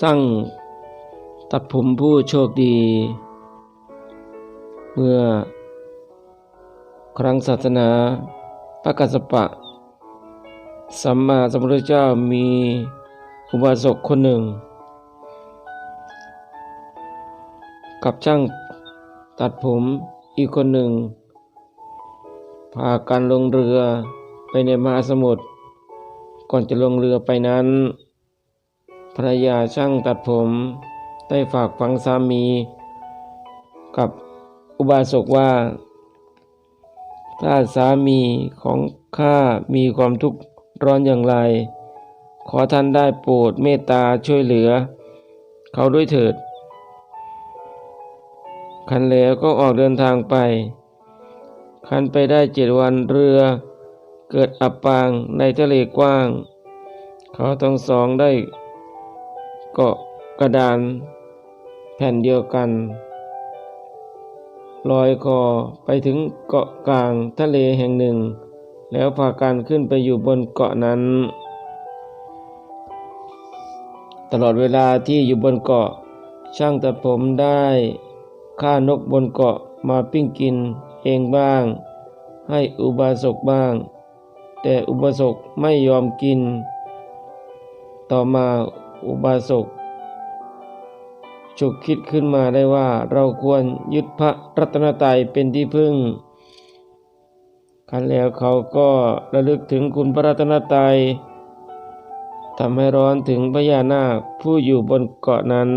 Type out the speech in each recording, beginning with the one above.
สร้างตัดผมผู้โชคดี เมื่อ ครั้งศาสนาพระกัสสปะ สัมมาสัมพุทธเจ้ามีอุบาสกคนหนึ่ง กับช่างตัดผมอีกคนหนึ่ง พากันลงเรือไปในมหาสมุทรก่อนจะลงเรือไปนั้น ภรรยาช่างตัดผม ได้ฝากฝังสามี กับอุบาสกว่า ถ้าสามีของข้ามีความทุกข์ร้อนอย่างไร ขอท่านได้โปรดเมตตาช่วยเหลือ เขาด้วยเถิดคันแล้วก็ออกเดินทางไปคันไปได้เจ็ดวันเรือ เกิดอับปางในทะเลกว้าง เขาทั้งสองได้ เกาะกระดานแผ่นเดียวกันลอยคอไปถึงเกาะกลางทะเลแห่งหนึ่ง แล้วพากันขึ้นไปอยู่บนเกาะนั้น ตลอดเวลาที่อยู่บนเกาะ ช่างตัดผมได้ฆ่านกบนเกาะมาปิ้งกินเองบ้าง ให้อุบาสกบ้าง แต่อุบาสกไม่ยอมกิน ต่อมา อุบาสกฉุกคิดขึ้นมาได้ว่าเราควรยึดพระรัตนตรัยเป็นที่พึ่งคันแล้วเขาก็ระลึกถึงคุณพระรัตนตรัยทำให้ร้อนถึงพญานาคผู้อยู่บนเกาะนั้น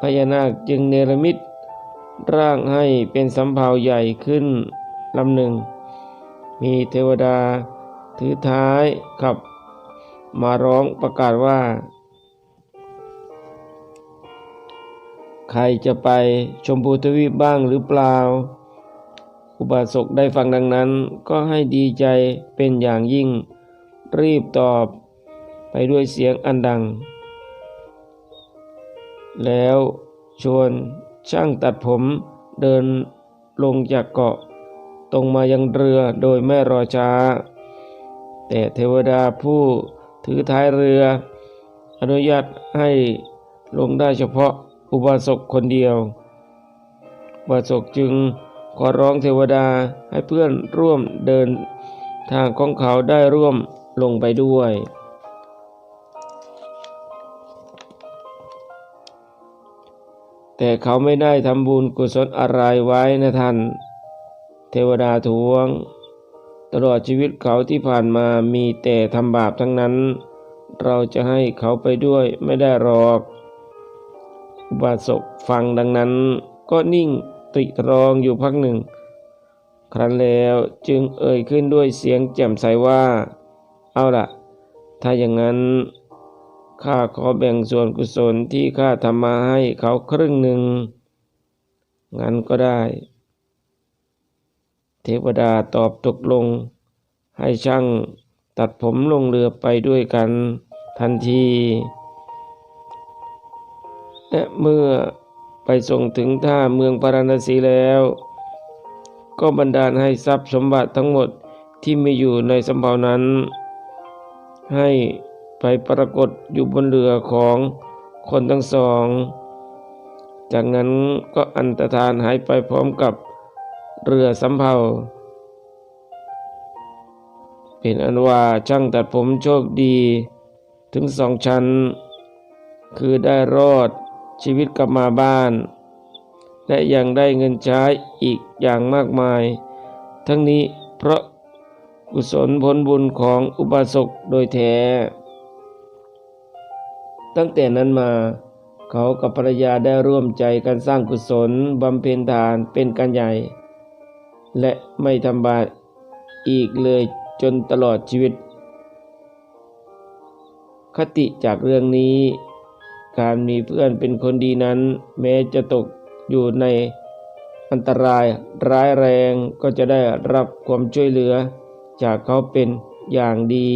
พญานาคจึงเนรมิตร่างให้เป็นสำเภาใหญ่ขึ้นลำหนึ่ง มีเทวดาถือท้ายขับ มาร้องประกาศว่า ใครจะไปชมพูทวีปบ้างหรือเปล่า อุบาสกได้ฟังดังนั้นก็ให้ดีใจเป็นอย่างยิ่ง รีบตอบไปด้วยเสียงอันดัง แล้วชวนช่างตัดผมเดินลงจากเกาะ ตรงมายังเรือโดยไม่รอช้า แต่เทวดาผู้ ถือท้ายเรือ อนุญาตให้ลงได้เฉพาะอุบาสกคนเดียวอุบาสกจึงขอร้องเทวดาให้เพื่อนร่วมเดินทางของเขาได้ร่วมลงไปด้วยแต่เขาไม่ได้ทำบุญกุศลอะไรไว้นะท่าน เทวดาทวง ตลอดชีวิตเขาที่ผ่านมามีแต่ทำบาปทั้งนั้น เราจะให้เขาไปด้วยไม่ได้หรอก อุบาสกฟังดังนั้น ก็นิ่งตริตรองอยู่พักหนึ่ง ครั้นแล้วจึงเอ่ยขึ้นด้วยเสียงแจ่มใสว่า เอาล่ะถ้าอย่างนั้นข้าขอแบ่งส่วนกุศลที่ข้าทำมาให้เขาครึ่งหนึ่งงั้นก็ได้ เทวดาตอบตกลง ให้ช่างตัดผมลงเรือไปด้วยกันทันที และเมื่อไปส่งถึงท่าเมืองปาราณสีแล้ว ก็บันดาลให้ทรัพย์สมบัติทั้งหมดที่มีอยู่ในสำเภานั้น ให้ไปปรากฏอยู่บนเรือของคนทั้งสอง จากนั้นก็อันตรธานหายไปพร้อมกับ เรือสำเภาเป็นอันว่าช่างตัดผมโชคดี ถึงสองชั้น คือได้รอดชีวิตกลับมาบ้าน และยังได้เงินใช้อีกอย่างมากมาย ทั้งนี้เพราะกุศลผลบุญของอุบาสกโดยแท้ ตั้งแต่นั้นมาเขากับภรรยาได้ร่วมใจกันสร้างกุศลบำเพ็ญทานเป็นกันใหญ่ และไม่ทำบาปอีกเลยจนตลอดชีวิต คติจากเรื่องนี้ การมีเพื่อนเป็นคนดีนั้น แม้จะตกอยู่ในอันตรายร้ายแรงก็จะได้รับความช่วยเหลือ จากเขาเป็นอย่างดี